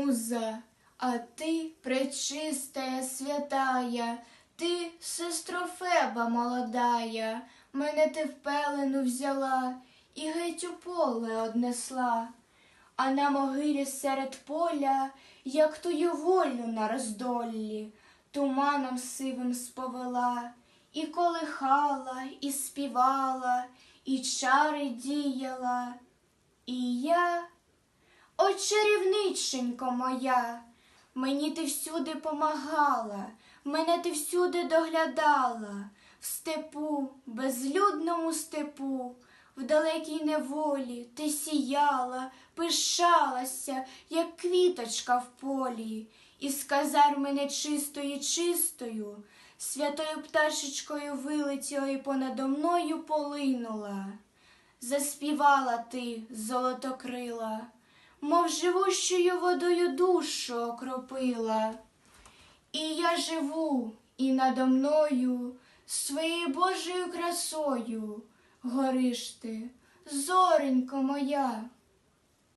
муза, а ти пречистая, святая, ти, сестро Феба молодая, мене ти в пелену взяла і геть у поле однесла. А на могилі серед поля, як тую волю на роздоллі, туманом сивим сповела, і колихала, і співала, і чари діяла. І я, о чарівниченько моя, мені ти всюди помагала, мене ти всюди доглядала, в степу, безлюдному степу, в далекій неволі ти сіяла, пишалася, як квіточка в полі, і з казарми нечистої чистою, святою пташечкою вилетіла і понадо мною полинула. Заспівала ти, золотокрила, мов живущою водою душу окропила. І я живу, і надо мною своєю Божою красою гориш ти, зоренько моя.